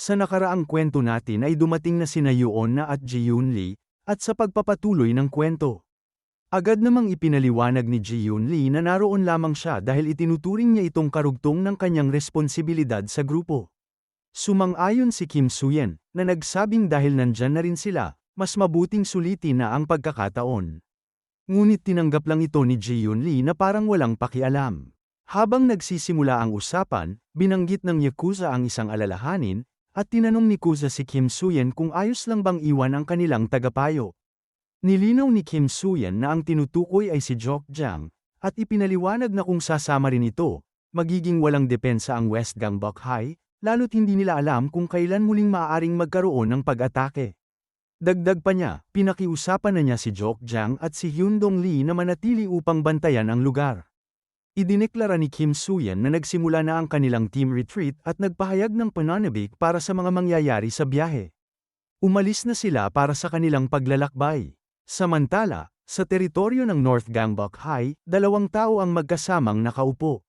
Sa nakaraang kwento natin ay dumating na sina Yuon na at Ji Yun Lee, at sa pagpapatuloy ng kwento. Agad namang ipinaliwanag ni Ji Yun Lee na naroon lamang siya dahil itinuturing niya itong karugtong ng kanyang responsibilidad sa grupo. Sumang-ayon si Kim Suyen, na nagsabing dahil nandyan na rin sila, mas mabuting sulitin na ang pagkakataon. Ngunit tinanggap lang ito ni Ji Yun Lee na parang walang pakialam. Habang nagsisimula ang usapan, binanggit ng Yakuza ang isang alalahanin, at tinanong ni Kuza si Kim Suyen kung ayos lang bang iwan ang kanilang tagapayo. Nilinaw ni Kim Suyen na ang tinutukoy ay si Jok Jang, at ipinaliwanag na kung sasama rin ito, magiging walang depensa ang West Gangbuk High, lalo't hindi nila alam kung kailan muling maaaring magkaroon ng pag-atake. Dagdag pa niya, pinakiusapan na niya si Jok Jang at si Hyun Dong Lee na manatili upang bantayan ang lugar. Idineklara ni Kim Suyen na nagsimula na ang kanilang team retreat at nagpahayag ng pananabik para sa mga mangyayari sa biyahe. Umalis na sila para sa kanilang paglalakbay. Samantala, sa teritoryo ng North Gangbuk High, dalawang tao ang magkasamang nakaupo.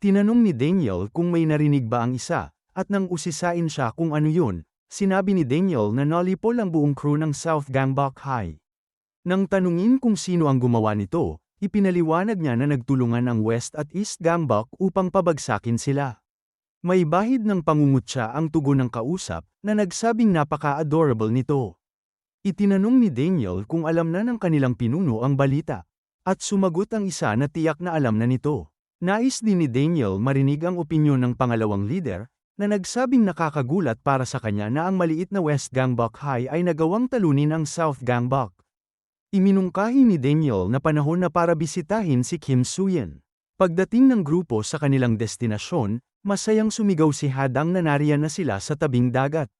Tinanong ni Daniel kung may narinig ba ang isa, at nang usisain siya kung ano yun, sinabi ni Daniel na nalipol ang buong crew ng South Gangbuk High. Nang tanungin kung sino ang gumawa nito, Ipinaliwanag niya na nagtulungan ang West at East Gambak upang pabagsakin sila. May bahid ng pangungutya ang tugon ng kausap na nagsabing napaka-adorable nito. Itinanong ni Daniel kung alam na ng kanilang pinuno ang balita. At sumagot ang isa na tiyak na alam na nito. Nais din ni Daniel marinig ang opinyon ng pangalawang leader, na nagsabing nakakagulat para sa kanya na ang maliit na West Gangbuk High ay nagawang talunin ang South Gangbuk. Iminungkahi ni Daniel na panahon na para bisitahin si Kim Suyen. Pagdating ng grupo sa kanilang destinasyon, masayang sumigaw si Hadang na nariyan na sila sa tabing dagat.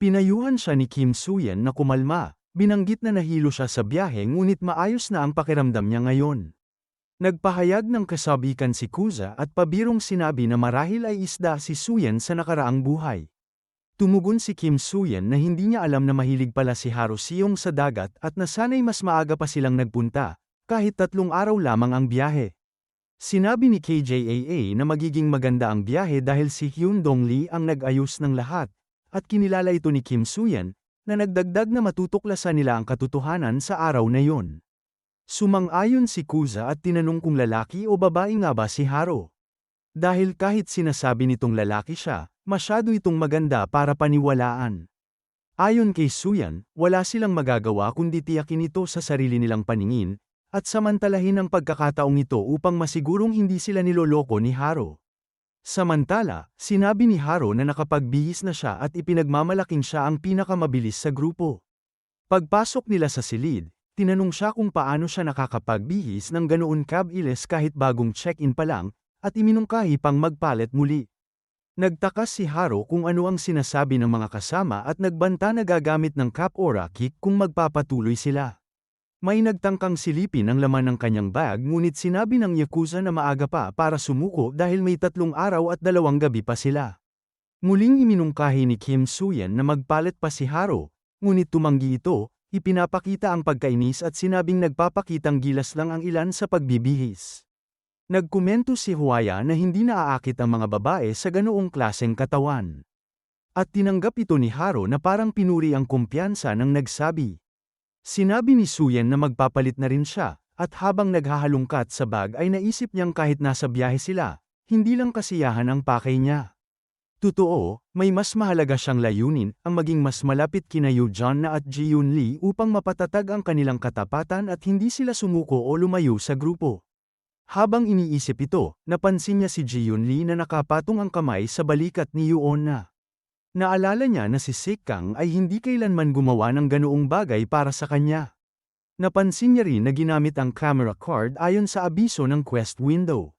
Pinayuhan siya ni Kim Suyen na kumalma, binanggit na nahilo siya sa biyahe ngunit maayos na ang pakiramdam niya ngayon. Nagpahayag ng kasabikan si Kuza at pabirong sinabi na marahil ay isda si Suyen sa nakaraang buhay. Tumugon si Kim Suyen na hindi niya alam na mahilig pala si Haro Siyong sa dagat at na sana'y mas maaga pa silang nagpunta, kahit tatlong araw lamang ang biyahe. Sinabi ni KJAA na magiging maganda ang biyahe dahil si Hyun Dong Lee ang nag-ayos ng lahat, at kinilala ito ni Kim Suyen, na nagdagdag na matutuklasan nila ang katotohanan sa araw na yon. Sumang-ayon si Kuza at tinanong kung lalaki o babae nga ba si Haro. Dahil kahit sinasabi nitong lalaki siya, Masyado itong maganda para paniwalaan. Ayon kay Suyan, wala silang magagawa kundi tiyakin ito sa sarili nilang paningin, at samantalahin ang pagkakataong ito upang masigurong hindi sila niloloko ni Haro. Samantala, sinabi ni Haro na nakapagbihis na siya at ipinagmamalaking siya ang pinakamabilis sa grupo. Pagpasok nila sa silid, tinanong siya kung paano siya nakakapagbihis ng ganoon kabilis kahit bagong check-in pa lang, at iminungkahi pang magpalit muli. Nagtakas si Haro kung ano ang sinasabi ng mga kasama at nagbanta na gagamit ng cap o kick kung magpapatuloy sila. May nagtangkang silipin ang laman ng kanyang bag ngunit sinabi ng Yakuza na maaga pa para sumuko dahil may tatlong araw at dalawang gabi pa sila. Muling iminungkahi ni Kim Suyen na magpalit pa si Haro, ngunit tumanggi ito, ipinapakita ang pagkainis at sinabing nagpapakitang gilas lang ang ilan sa pagbibihis. Nagkomento si Huaya na hindi naaakit ang mga babae sa ganoong klaseng katawan. At tinanggap ito ni Haro na parang pinuri ang kumpiyansa ng nagsabi. Sinabi ni Suyen na magpapalit na rin siya, at habang naghahalungkat sa bag ay naisip niyang kahit nasa biyahe sila, hindi lang kasiyahan ang pakay niya. Totoo, may mas mahalaga siyang layunin, ang maging mas malapit kina Yu John na at Ji Yun Lee upang mapatatag ang kanilang katapatan at hindi sila sumuko o lumayo sa grupo. Habang iniisip ito, napansin niya si Jiyun Lee na nakapatong ang kamay sa balikat ni Yuon na. Naalala niya na si Sik Kang ay hindi kailanman gumawa ng ganoong bagay para sa kanya. Napansin niya rin na ginamit ang camera card ayon sa abiso ng quest window.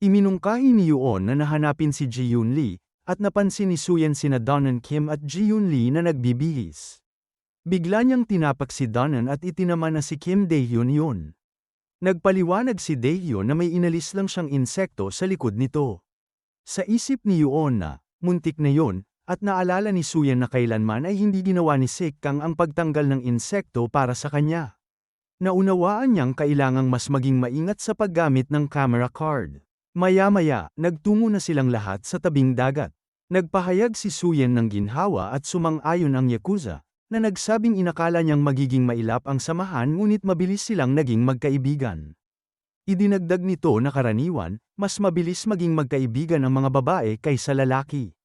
Iminungkahi ni Yuon na nahanapin si Jiyun Lee, at napansin ni Suyen sina Donan Kim at Jiyun Lee na nagbibihis. Bigla niyang tinapak si Donan at itinama na si Kim Daehyun yun. Nagpaliwanag si Daehyo na may inalis lang siyang insekto sa likod nito. Sa isip ni Yuon na, muntik na yon, at naalala ni Suyan na kailanman ay hindi ginawa ni Sik Kang ang pagtanggal ng insekto para sa kanya. Naunawaan niyang kailangang mas maging maingat sa paggamit ng camera card. Maya-maya, nagtungo na silang lahat sa tabing dagat. Nagpahayag si Suyen ng ginhawa at sumang-ayon ang Yakuza, na nagsabing inakala niyang magiging mailap ang samahan ngunit mabilis silang naging magkaibigan. Idinagdag nito na karaniwan, mas mabilis maging magkaibigan ang mga babae kaysa lalaki.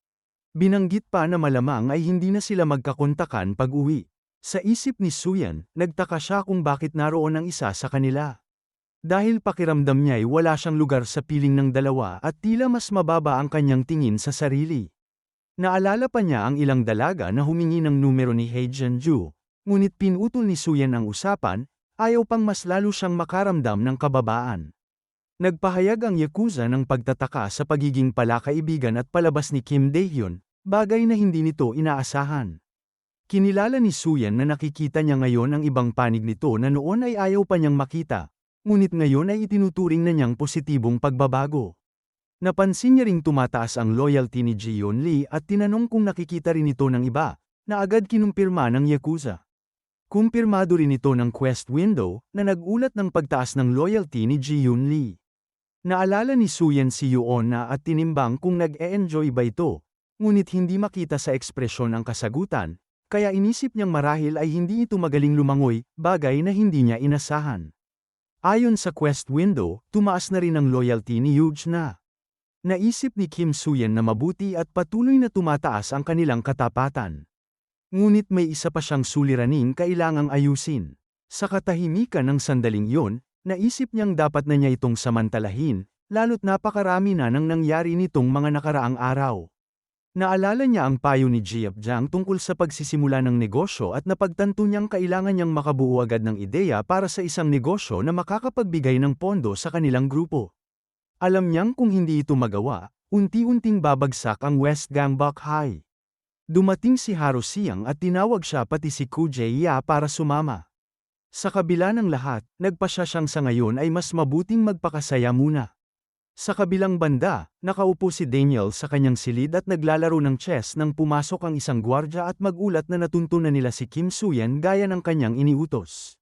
Binanggit pa na malamang ay hindi na sila magkakontakan pag uwi. Sa isip ni Suyan, nagtaka siya kung bakit naroon ang isa sa kanila. Dahil pakiramdam niya ay wala siyang lugar sa piling ng dalawa at tila mas mababa ang kanyang tingin sa sarili. Naalala pa niya ang ilang dalaga na humingi ng numero ni Hei Jianju, ngunit pinutol ni Suyan ang usapan, ayaw pang mas lalo siyang makaramdam ng kababaan. Nagpahayag ang Yakuza ng pagtataka sa pagiging palakaibigan at palabas ni Kim Daehyun, bagay na hindi nito inaasahan. Kinilala ni Suyan na nakikita niya ngayon ang ibang panig nito na noon ay ayaw pa niyang makita, ngunit ngayon ay itinuturing na niyang positibong pagbabago. Napansin niya ring tumataas ang loyalty ni Jion Lee at tinanong kung nakikita rin ito ng iba, na agad kinumpirma ng Yakuza. Kumpirmado rin ito ng Quest Window na nagulat ng pagtaas ng loyalty ni Jion Lee. Naalala ni Suyen si Yuon na at tinimbang kung nag-e-enjoy ba ito, ngunit hindi makita sa ekspresyon ang kasagutan, kaya inisip niyang marahil ay hindi ito magaling lumangoy, bagay na hindi niya inasahan. Ayon sa Quest Window, tumaas na rin ang loyalty ni Yuge na. Naisip ni Kim Suyen na mabuti at patuloy na tumataas ang kanilang katapatan. Ngunit may isa pa siyang suliraning kailangang ayusin. Sa katahimikan ng sandaling iyon, naisip niyang dapat na niya itong samantalahin, lalo't napakarami na nang nangyari nitong mga nakaraang araw. Naalala niya ang payo ni Jiap Jiang tungkol sa pagsisimula ng negosyo at napagtanto niyang kailangan niyang makabuo agad ng ideya para sa isang negosyo na makakapagbigay ng pondo sa kanilang grupo. Alam niyang kung hindi ito magawa, unti-unting babagsak ang West Gangbok High. Dumating si Haro Siang at tinawag siya pati si Kujay Ya para sumama. Sa kabila ng lahat, nagpasya siyang sa ngayon ay mas mabuting magpakasaya muna. Sa kabilang banda, nakaupo si Daniel sa kanyang silid at naglalaro ng chess nang pumasok ang isang gwardya at magulat na natuntunan nila si Kim Suyen gaya ng kanyang iniutos.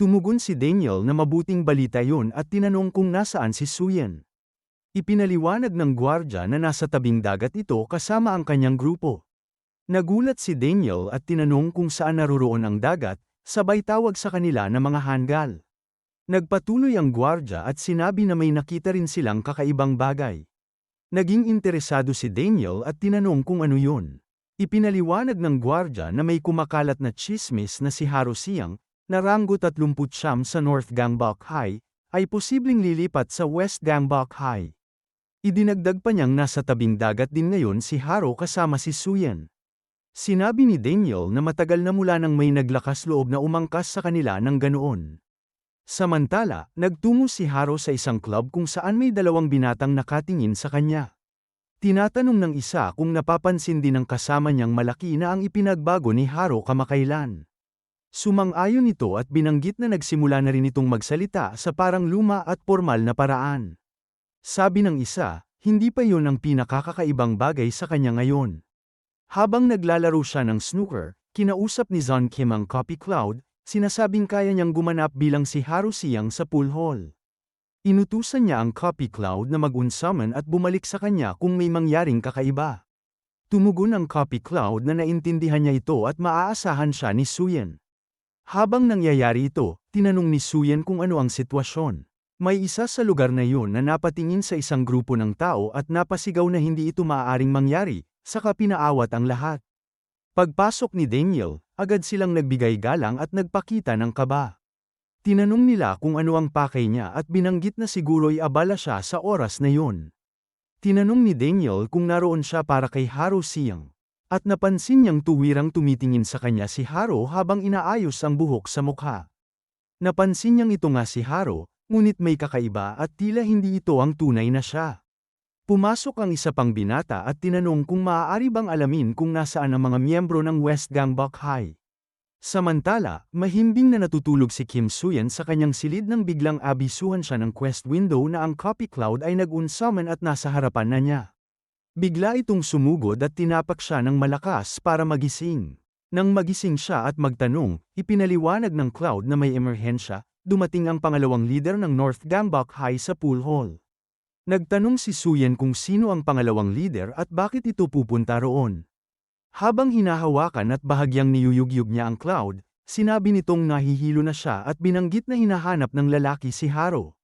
Tumugon si Daniel na mabuting balita yun at tinanong kung nasaan si Suyen. Ipinaliwanag ng gwardya na nasa tabing dagat ito kasama ang kanyang grupo. Nagulat si Daniel at tinanong kung saan naroroon ang dagat, sabay tawag sa kanila na mga hanggal. Nagpatuloy ang gwardya at sinabi na may nakita rin silang kakaibang bagay. Naging interesado si Daniel at tinanong kung ano yun. Ipinaliwanag ng gwardya na may kumakalat na chismis na si Haro Siang, na ranggo 39 sa North Gangbok High, ay posibleng lilipat sa West Gangbok High. Idinagdag pa niyang nasa tabing dagat din ngayon si Haro kasama si Suyen. Sinabi ni Daniel na matagal na mula nang may naglakas loob na umangkas sa kanila ng ganoon. Samantala, nagtungo si Haro sa isang club kung saan may dalawang binatang nakatingin sa kanya. Tinatanong ng isa kung napapansin din ng kasama niyang malaki na ang ipinagbago ni Haro kamakailan. Sumang-ayon ito at binanggit na nagsimula na rin itong magsalita sa parang luma at formal na paraan. Sabi ng isa, hindi pa yun ang pinakakakaibang bagay sa kanya ngayon. Habang naglalaro siya ng snooker, kinausap ni Zon Kim ang Copy Cloud, sinasabing kaya niyang gumanap bilang si Haru Siyang sa pool hall. Inutusan niya ang Copy Cloud na mag-unsummon at bumalik sa kanya kung may mangyaring kakaiba. Tumugon ang Copy Cloud na naintindihan niya ito at maaasahan siya ni Suyen. Habang nangyayari ito, tinanong ni Suyen kung ano ang sitwasyon. May isa sa lugar na yun na napatingin sa isang grupo ng tao at napasigaw na hindi ito maaaring mangyari, saka pinaawat ang lahat. Pagpasok ni Daniel, agad silang nagbigay galang at nagpakita ng kaba. Tinanong nila kung ano ang pakay niya at binanggit na siguro'y abala siya sa oras na yun. Tinanong ni Daniel kung naroon siya para kay Haro Siyang. At napansin niyang tuwirang tumitingin sa kanya si Haro habang inaayos ang buhok sa mukha. Napansin niyang ito nga si Haro, ngunit may kakaiba at tila hindi ito ang tunay na siya. Pumasok ang isa pang binata at tinanong kung maaari bang alamin kung nasaan ang mga miyembro ng West Gangbok High. Samantala, mahimbing na natutulog si Kim Suyen sa kanyang silid nang biglang abisuhan siya ng quest window na ang copy cloud ay nag-unsummon at nasa harapan na niya. Bigla itong sumugod at tinapak siya ng malakas para magising. Nang magising siya at magtanong, ipinaliwanag ng Cloud na may emerhensya, dumating ang pangalawang leader ng North Gambok High sa pool hall. Nagtanong si Suyen kung sino ang pangalawang leader at bakit ito pupunta roon. Habang hinahawakan at bahagyang niyuyugyug niya ang cloud, sinabi nitong nahihilo na siya at binanggit na hinahanap ng lalaki si Haro.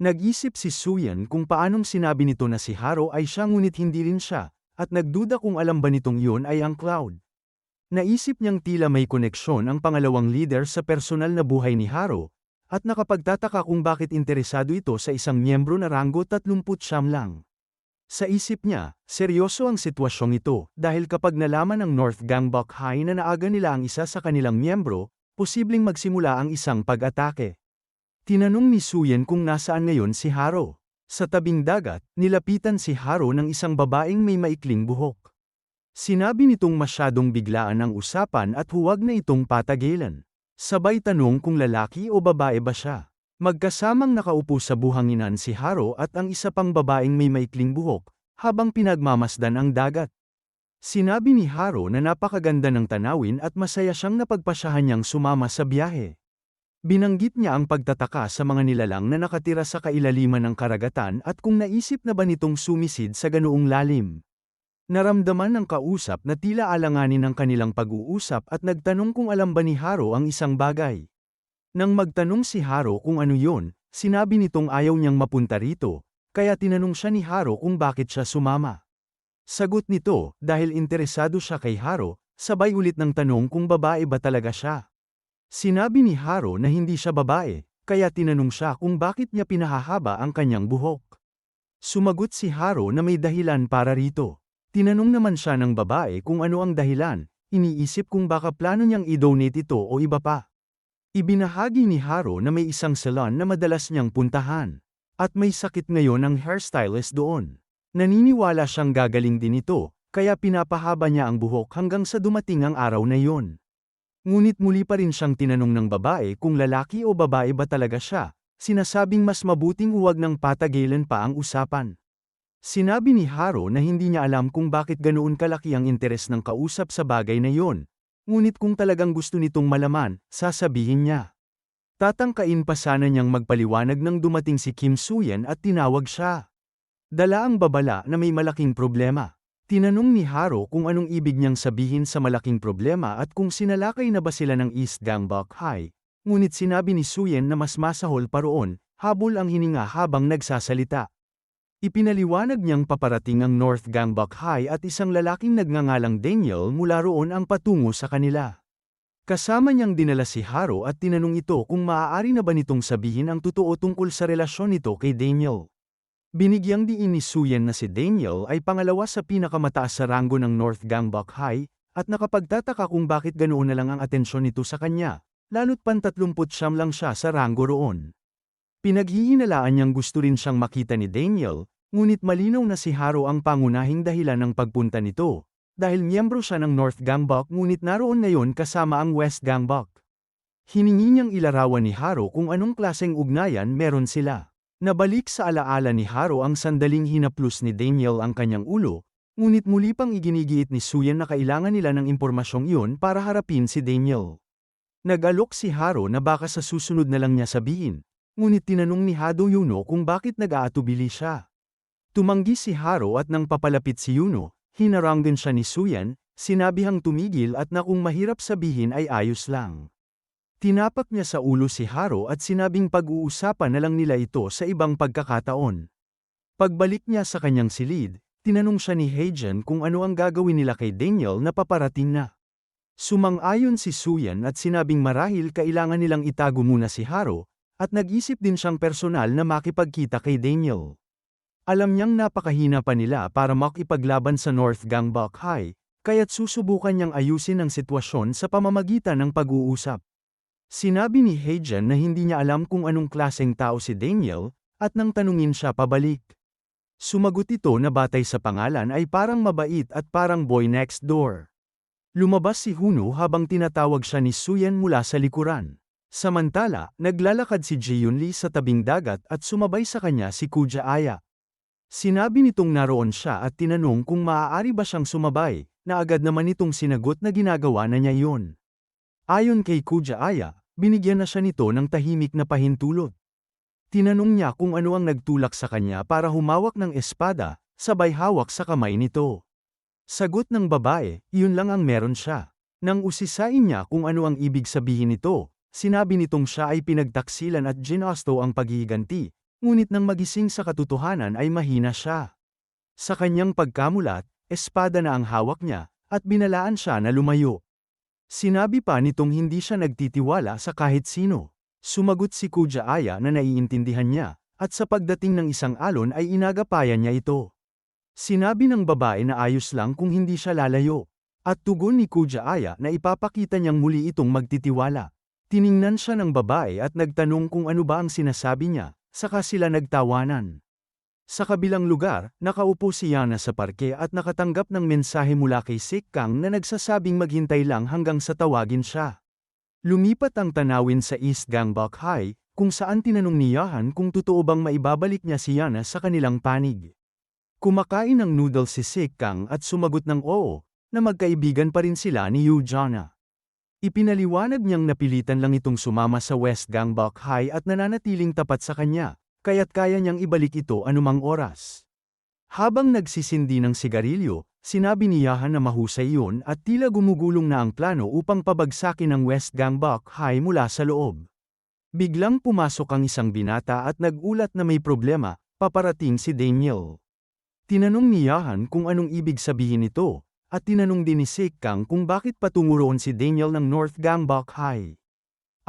Nag-isip si Suyan kung paanong sinabi nito na si Haro ay siya ngunit hindi rin siya, at nagduda kung alam ba nitong yun ay ang cloud. Naisip niyang tila may koneksyon ang pangalawang leader sa personal na buhay ni Haro, at nakapagtataka kung bakit interesado ito sa isang miyembro na ranggo 39 lang. Sa isip niya, seryoso ang sitwasyong ito dahil kapag nalaman ng North Gangbok High na naaga nila ang isa sa kanilang miyembro, posibleng magsimula ang isang pag-atake. Tinanong ni Suyen kung nasaan ngayon si Haro. Sa tabing dagat, nilapitan si Haro ng isang babaeng may maikling buhok. Sinabi nitong masyadong biglaan ang usapan at huwag na itong patagilan. Sabay tanong kung lalaki o babae ba siya. Magkasamang nakaupo sa buhanginan si Haro at ang isa pang babaeng may maikling buhok, habang pinagmamasdan ang dagat. Sinabi ni Haro na napakaganda ng tanawin at masaya siyang napagpasyahan niyang sumama sa biyahe. Binanggit niya ang pagtataka sa mga nilalang na nakatira sa kailaliman ng karagatan at kung naisip na ba nitong sumisid sa ganoong lalim. Naramdaman ng kausap na tila alanganin ang kanilang pag-uusap at nagtanong kung alam ba ni Haro ang isang bagay. Nang magtanong si Haro kung ano yon, sinabi nitong ayaw niyang mapunta rito, kaya tinanong siya ni Haro kung bakit siya sumama. Sagot nito, dahil interesado siya kay Haro, sabay ulit ng tanong kung babae ba talaga siya. Sinabi ni Haro na hindi siya babae, kaya tinanong siya kung bakit niya pinahahaba ang kanyang buhok. Sumagot si Haro na may dahilan para rito. Tinanong naman siya ng babae kung ano ang dahilan, iniisip kung baka plano niyang i-donate ito o iba pa. Ibinahagi ni Haro na may isang salon na madalas niyang puntahan. At may sakit ngayon ang hairstylist doon. Naniniwala siyang gagaling din ito, kaya pinapahaba niya ang buhok hanggang sa dumating ang araw na yon. Ngunit muli pa rin siyang tinanong ng babae kung lalaki o babae ba talaga siya, sinasabing mas mabuting huwag nang patagilan pa ang usapan. Sinabi ni Haro na hindi niya alam kung bakit ganoon kalaki ang interes ng kausap sa bagay na yon. Ngunit kung talagang gusto nitong malaman, sasabihin niya. Tatangkain pa sana niyang magpaliwanag nang dumating si Kim Suyen at tinawag siya. Dala ang babala na may malaking problema. Tinanong ni Haro kung anong ibig niyang sabihin sa malaking problema at kung sinalakay na ba sila ng East Gangbok High. Ngunit sinabi ni Suyen na mas masahol pa roon, habol ang hininga habang nagsasalita. Ipinaliwanag niyang paparating ang North Gangbok High at isang lalaking nagngangalang Daniel mula roon ang patungo sa kanila. Kasama niyang dinala si Haro at tinanong ito kung maaari na ba nitong sabihin ang totoo tungkol sa relasyon nito kay Daniel. Binigyang diin ni Suyen na si Daniel ay pangalawa sa pinakamataas sa ranggo ng North Gangbok High, at nakapagtataka kung bakit ganoon na lang ang atensyon nito sa kanya, lalo't pantatlumput siyam lang siya sa ranggo roon. Pinaghihinalaan niyang gusto rin siyang makita ni Daniel, ngunit malinaw na si Haro ang pangunahing dahilan ng pagpunta nito, dahil miyembro siya ng North Gangbok ngunit naroon ngayon kasama ang West Gangbok. Hiningi niyang ilarawan ni Haro kung anong klaseng ugnayan meron sila. Nabalik sa alaala ni Haro ang sandaling hinaplos ni Daniel ang kanyang ulo, ngunit muli pang iginigiit ni Suyan na kailangan nila ng impormasyong iyon para harapin si Daniel. Nag-alok si Haro na baka sa susunod na lang niya sabihin, Ngunit tinanong ni Hado Yuno kung bakit nag-aatubili siya. Tumanggi si Haro at nang papalapit si Yuno, hinaranggan siya ni Suyan, sinabihang tumigil at na kung mahirap sabihin ay ayos lang. Tinapak niya sa ulo si Haro at sinabing pag-uusapan na lang nila ito sa ibang pagkakataon. Pagbalik niya sa kanyang silid, tinanong siya ni Heijan kung ano ang gagawin nila kay Daniel na paparating na. Sumang-ayon si Suyan at sinabing marahil kailangan nilang itago muna si Haro, at nag-isip din siyang personal na makipagkita kay Daniel. Alam niyang napakahina pa nila para makipaglaban sa North Gangbok High, kaya't susubukan niyang ayusin ang sitwasyon sa pamamagitan ng pag-uusap. Sinabi ni Heijan na hindi niya alam kung anong klaseng tao si Daniel, at nang tanungin siya pabalik. Sumagot ito na batay sa pangalan ay parang mabait at parang boy next door. Lumabas si Huno habang tinatawag siya ni Suyan mula sa likuran. Samantala, naglalakad si Ji Lee sa tabing dagat at sumabay sa kanya si Kuja Aya. Sinabi nitong naroon siya at tinanong kung maaari ba siyang sumabay, na agad naman itong sinagot na ginagawa na niya iyon. Ayon kay Kuja Aya, binigyan na siya nito ng tahimik na pahintulot. Tinanong niya kung ano ang nagtulak sa kanya para humawak ng espada, sabay hawak sa kamay nito. Sagot ng babae, iyon lang ang meron siya. Nang usisain niya kung ano ang ibig sabihin nito, sinabi nitong siya ay pinagtaksilan at ginasto ang paghihiganti, ngunit nang magising sa katotohanan ay mahina siya. Sa kanyang pagkamulat, espada na ang hawak niya, at binalaan siya na lumayo. Sinabi pa nitong hindi siya nagtitiwala sa kahit sino. Sumagot si Kuya Aya na naiintindihan niya, at sa pagdating ng isang alon ay inagapayan niya ito. Sinabi ng babae na ayos lang kung hindi siya lalayo. At tugon ni Kuya Aya na ipapakita niyang muli itong magtitiwala. Tiningnan siya ng babae at nagtanong kung ano ba ang sinasabi niya, saka sila nagtawanan. Sa kabilang lugar, nakaupo si Yana sa parke at nakatanggap ng mensahe mula kay Sik Kang na nagsasabing maghintay lang hanggang sa tawagin siya. Lumipat ang tanawin sa East Gangbok High, kung saan tinanong ni Yahan kung totoo bang maibabalik niya si Yana sa kanilang panig. Kumakain ng noodles si Sik Kang at sumagot ng oo, na magkaibigan pa rin sila ni Yu Jana. Ipinaliwanag niyang napilitan lang itong sumama sa West Gangbok High at nananatiling tapat sa kanya, kaya't kaya niyang ibalik ito anumang oras. Habang nagsisindi ng sigarilyo, sinabi ni Yahan na mahusay yun at tila gumugulong na ang plano upang pabagsakin ang West Gangbok High mula sa loob. Biglang pumasok ang isang binata at nagulat na may problema, paparating si Daniel. Tinanong ni Yahan kung anong ibig sabihin nito, at tinanong din ni Sik Kang kung bakit patungo si Daniel ng North Gangbok High.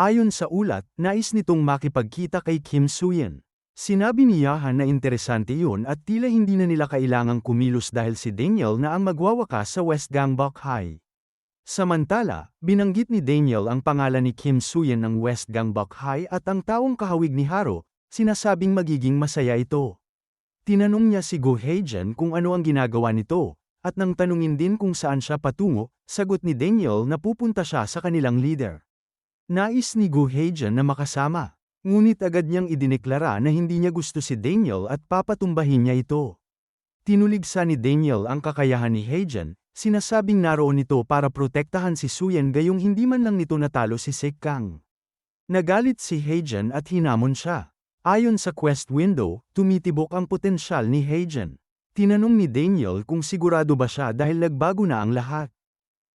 Ayon sa ulat, nais nitong makipagkita kay Kim Suyen. Sinabi ni Yahan na interesante yun at tila hindi na nila kailangang kumilos dahil si Daniel na ang magwawakas sa West Gangbok High. Samantala, binanggit ni Daniel ang pangalan ni Kim Suyen ng West Gangbok High at ang taong kahawig ni Haro, sinasabing magiging masaya ito. Tinanong niya si Go Heijen kung ano ang ginagawa nito, at nang tanungin din kung saan siya patungo, sagot ni Daniel na pupunta siya sa kanilang leader. Nais ni Gu Heijan na makasama, ngunit agad niyang idineklara na hindi niya gusto si Daniel at papatumbahin niya ito. Tinuligsa ni Daniel ang kakayahan ni Heijan, sinasabing naroon ito para protektahan si Suyen gayong hindi man lang nito natalo si Sek Kang. Nagalit si Heijan at hinamon siya. Ayon sa quest window, tumitibok ang potensyal ni Heijan. Tinanong ni Daniel kung sigurado ba siya dahil nagbago na ang lahat.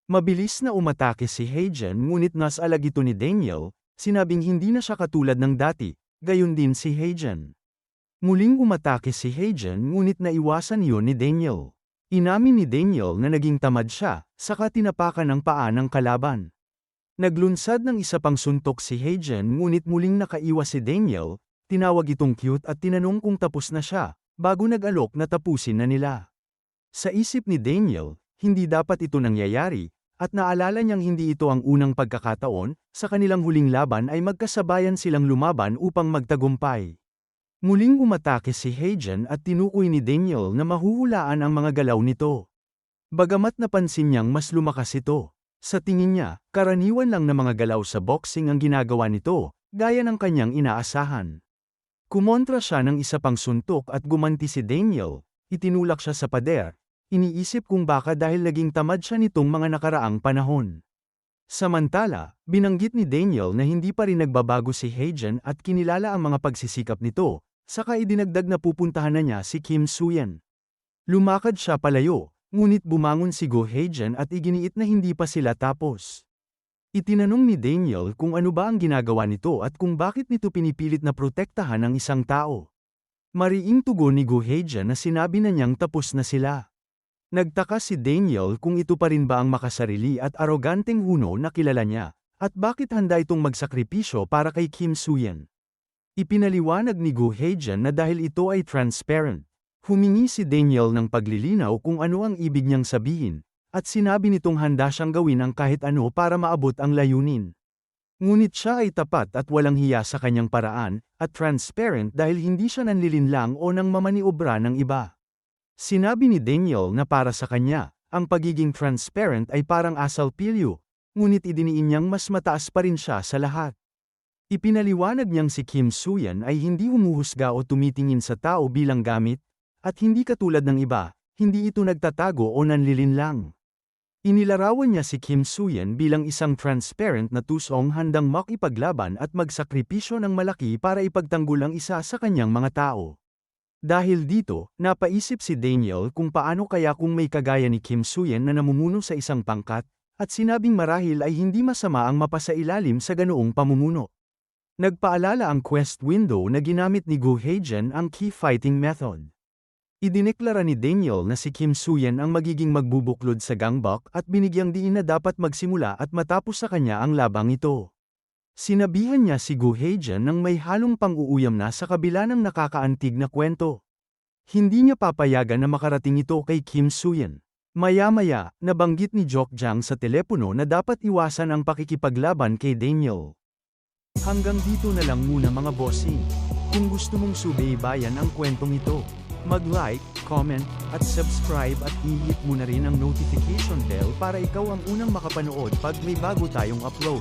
Mabilis na umatake si Heijen ngunit nas alag ito ni Daniel, sinabing hindi na siya katulad ng dati, gayon din si Heijen. Muling umatake si Heijen ngunit naiwasan iyon ni Daniel. Inamin ni Daniel na naging tamad siya, saka tinapakan ng paa ng kalaban. Naglunsad ng isa pang suntok si Heijen ngunit muling nakaiwas si Daniel, tinawag itong cute at tinanong kung tapos na siya, bago nag-alok na tapusin na nila. Sa isip ni Daniel, hindi dapat ito nangyayari, at naalala niyang hindi ito ang unang pagkakataon, sa kanilang huling laban ay magkasabayan silang lumaban upang magtagumpay. Muling umatake si Heijen at tinukoy ni Daniel na mahuhulaan ang mga galaw nito. Bagamat napansin niyang mas lumakas ito, sa tingin niya, karaniwan lang na mga galaw sa boxing ang ginagawa nito, gaya ng kanyang inaasahan. Kumontra siya ng isa pang suntok at gumanti si Daniel, itinulak siya sa pader, iniisip kung baka dahil naging tamad siya nitong mga nakaraang panahon. Samantala, binanggit ni Daniel na hindi pa rin nagbabago si Heijen at kinilala ang mga pagsisikap nito, saka idinagdag na pupuntahan na niya si Kim Suyen. Lumakad siya palayo, ngunit bumangon si Go Heijen at iginiit na hindi pa sila tapos. Itinanong ni Daniel kung ano ba ang ginagawa nito at kung bakit nito pinipilit na protektahan ang isang tao. Mariing tugon ni Guheja na sinabi na niyang tapos na sila. Nagtaka si Daniel kung ito pa rin ba ang makasarili at aroganteng huno na kilala niya, at bakit handa itong magsakripisyo para kay Kim Suyen. Ipinaliwanag ni Guheja na dahil ito ay transparent. Humingi si Daniel ng paglilinaw kung ano ang ibig niyang sabihin, at sinabi nitong handa siyang gawin ang kahit ano para maabot ang layunin. Ngunit siya ay tapat at walang hiya sa kanyang paraan, at transparent dahil hindi siya nanlilinlang o nang mamaniobra ng iba. Sinabi ni Daniel na para sa kanya, ang pagiging transparent ay parang asal pilyo, ngunit idiniin niyang mas mataas pa rin siya sa lahat. Ipinaliwanag niyang si Kim Suyan ay hindi humuhusga o tumitingin sa tao bilang gamit, at hindi katulad ng iba, hindi ito nagtatago o nanlilinlang. Inilarawan niya si Kim Suyen bilang isang transparent na tusong handang makipaglaban at magsakripisyo ng malaki para ipagtanggol ang isa sa kanyang mga tao. Dahil dito, napaisip si Daniel kung paano kaya kung may kagaya ni Kim Suyen na namumuno sa isang pangkat, at sinabing marahil ay hindi masama ang mapasailalim sa ganoong pamumuno. Nagpaalala ang quest window na ginamit ni Gu Heijen ang key fighting method. Idineklara ni Daniel na si Kim Suyen ang magiging magbubuklod sa gangbok at binigyang diin na dapat magsimula at matapos sa kanya ang labang ito. Sinabihan niya si Gu Heijen ng may halong pang-uuyam na sa kabila ng nakakaantig na kwento. Hindi niya papayagan na makarating ito kay Kim Suyen. Maya-maya, nabanggit ni Jok Jang sa telepono na dapat iwasan ang pakikipaglaban kay Daniel. Hanggang dito na lang muna mga bossing. Kung gusto mong subaybayan ang kwentong ito, mag-like, comment, at subscribe at i-hit mo na rin ang notification bell para ikaw ang unang makapanood pag may bago tayong upload.